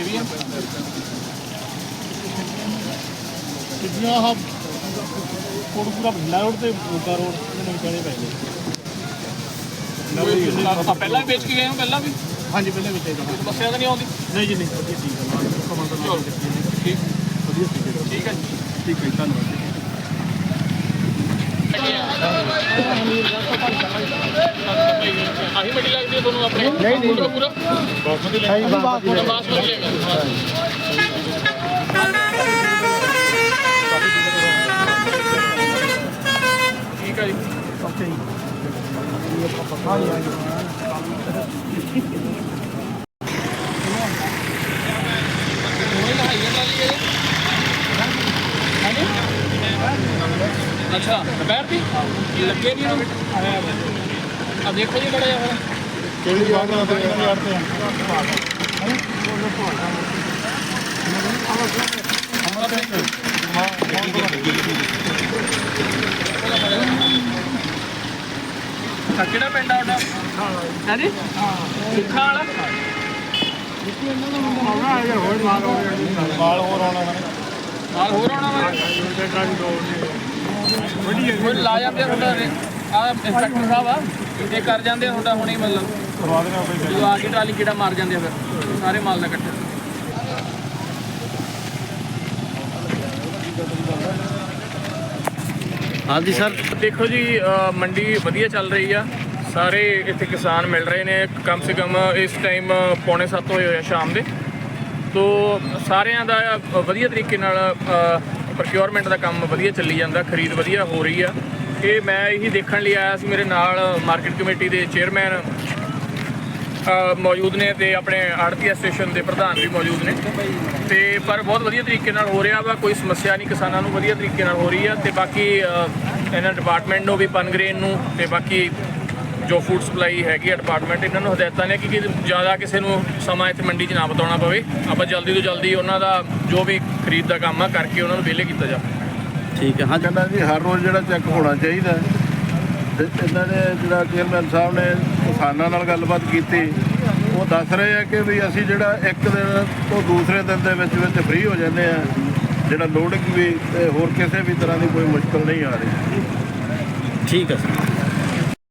ਆ ਕਿੰਨੀਆਂ ਆਹ ਕੋਟਪੂਰਾ ਬਠਿੰਡਾ ਰੋਡ ਤੇ ਮੋਗਾ ਰੋਡ ਤੇ ਨਵੇਂ ਪੈ ਗਏ। ਆ। ਪਹਿਲਾਂ ਵੇਚ ਕੇ ਗਏ ਹੋ ਪਹਿਲਾਂ ਵੀ? ਹਾਂਜੀ ਪਹਿਲੇ ਵਿੱਚ ਇਹਦਾ ਸਮੱਸਿਆ ਤਾਂ ਨਹੀਂ ਆਉਂਦੀ? ਨਹੀਂ ਜੀ ਨਹੀਂ। ਵਧੀਆ ਠੀਕ ਹੈ ਕਮਾਂ ਦਾ ਚਲੋ ਠੀਕ ਵਧੀਆ ਠੀਕ ਹੈ। ਠੀਕ ਹੈ ਜੀ। ਠੀਕ ਹੈ ਧੰਨਵਾਦ ਜੀ। ਆਹੀ ਮੰਡੀ ਲੱਗਦੀ ਹੈ ਤੁਹਾਨੂੰ ਆਪਣੇ? ਨਹੀਂ ਨਹੀਂ। ਪੂਰਾ ਪੂਰਾ? ਬਾਸਮਤੀ ਲੈਣਾ ਠੀਕ ਹੈ ਜੀ। ਅੱਛਾ ਦੁਪਹਿਰ ਦੀ? ਲੱਗੇ ਨਹੀਂ ਇਹਨੂੰ? ਆ ਦੇਖੋ ਜੀ ਬੜਾ ਜਿਹਾ ਕਿਹੜੀ ਬਾਤ ਨਾਲ ਤੇ ਆ? ਆ? ਕਿਹੜਾ ਪਿੰਡ ਆ ਤੁਹਾਡਾ? ਹਾਂਜੀ? ਸੁੱਖਾ ਵਾਲਾ? ਬਾਲ ਹੋਰ ਆਉਣਾ ਨਾਲ ਹੋਰ ਆਉਣਾ ਵਾ? ਕੋਈ ਲਾ ਜਾਂਦੇ ਆ ਆ ਇੰਸਪੈਕਟਰ ਸਾਹਿਬ ਆ। ਇਹ ਕਰ ਜਾਂਦੇ ਆ ਤੁਹਾਡਾ ਹੁਣੇ ਹੀ ਮਤਲਬ। ਕਰਵਾ ਦੇਣਾ ਕੋਈ ਜਦੋਂ ਆ ਕੇ ਟਰਾਲੀ ਕਿਹੜਾ ਮਾਰ ਜਾਂਦੇ ਆ ਫਿਰ ਸਾਰੇ ਮਾਲ ਦਾ ਇਕੱਠਾ। ਹਾਂਜੀ ਸਰ। ਦੇਖੋ ਜੀ ਅ, ਮੰਡੀ ਵਧੀਆ ਚੱਲ ਰਹੀ ਆ। ਸਾਰੇ ਇੱਥੇ ਕਿਸਾਨ ਮਿਲ ਰਹੇ ਨੇ। ਕਮ ਸੇ ਕਮ ਇਸ ਟਾਈਮ ਪੌਣੇ 7 ਹੋਏ ਹੋਏ ਆ ਸ਼ਾਮ ਦੇ। ਤੋ ਸਾਰਿਆਂ ਦਾ ਅ, ਵਧੀਆ ਤਰੀਕੇ ਨਾਲ ਪ੍ਰੋਕਿਉਰਮੈਂਟ ਦਾ ਕੰਮ ਵਧੀਆ ਚੱਲੀ ਜਾਂਦਾ। ਖਰੀਦ ਵਧੀਆ ਹੋ ਰਹੀ ਆ। ਇਹ ਮੈਂ ਇਹੀ ਦੇਖਣ ਲਈ ਆਇਆ ਸੀ, ਮੇਰੇ ਨਾਲ ਮਾਰਕੀਟ ਕਮੇਟੀ ਦੇ ਚੇਅਰਮੈਨ ਮੌਜੂਦ ਨੇ ਤੇ ਆਪਣੇ ਆੜਤੀ ਸਟੇਸ਼ਨ ਦੇ ਪ੍ਰਧਾਨ ਵੀ ਮੌਜੂਦ ਨੇ। ਤੇ ਪਰ ਬਹੁਤ ਵਧੀਆ ਤਰੀਕੇ ਨਾਲ ਹੋ ਰਿਹਾ ਵਾ, ਕੋਈ ਸਮੱਸਿਆ ਨਹੀਂ, ਕਿਸਾਨਾਂ ਨੂੰ ਵਧੀਆ ਤਰੀਕੇ ਨਾਲ ਹੋ ਰਹੀ ਆ ਤੇ ਬਾਕੀ ਇਹਨਾਂ ਡਿਪਾਰਟਮੈਂਟ ਨੂੰ ਵੀ ਪਨਗਰੇਨ ਨੂੰ ਤੇ ਬਾਕੀ ਜੋ ਫੂਡ ਸਪਲਾਈ ਹੈਗੀ ਆ ਡਿਪਾਰਟਮੈਂਟ ਇਹਨਾਂ ਨੂੰ ਹਦਾਇਤਾਂ ਨੇ ਕਿ ਕਿ ਜ਼ਿਆਦਾ ਕਿਸੇ ਨੂੰ ਸਮਾਂ ਇੱਥੇ ਮੰਡੀ 'ਚ ਨਾ ਬਤਾਉਣਾ ਪਵੇ। ਆਪਾਂ ਜਲਦੀ ਤੋਂ ਜਲਦੀ ਉਹਨਾਂ ਦਾ ਜੋ ਵੀ ਖਰੀਦ ਦਾ ਕੰਮ ਆ, ਕਰਕੇ ਉਹਨਾਂ ਨੂੰ ਵਿਹਲੇ ਕੀਤਾ ਜਾਵੇ। ਠੀਕ ਹੈ ਹਾਂਜੀ। ਕਹਿੰਦਾ ਜੀ ਹਰ ਰੋਜ਼ ਜਿਹੜਾ ਚੈੱਕ ਹੋਣਾ ਚਾਹੀਦਾ ਹੈ। ਤੇ ਇਹਨਾਂ ਨੇ ਜਿਹੜਾ ਚੇਅਰਮੈਨ ਸਾਹਿਬ ਨੇ ਕਿਸਾਨਾਂ ਨਾਲ ਗੱਲਬਾਤ ਕੀਤੀ ਉਹ ਦੱਸ ਰਹੇ ਆ ਕਿ ਵੀ ਅਸੀਂ ਜਿਹੜਾ ਇੱਕ ਦਿਨ ਤੋਂ ਦੂਸਰੇ ਦਿਨ ਦੇ ਵਿੱਚ ਵਿੱਚ ਫ੍ਰੀ ਹੋ ਜਾਂਦੇ ਆ। ਜਿਹੜਾ ਲੋਡਿੰਗ ਵੀ ਤੇ ਹੋਰ ਕਿਸੇ ਵੀ ਤਰ੍ਹਾਂ ਦੀ ਕੋਈ ਮੁਸ਼ਕਲ ਨਹੀਂ ਆ ਰਹੀ। ਠੀਕ ਹੈ ਸਰ।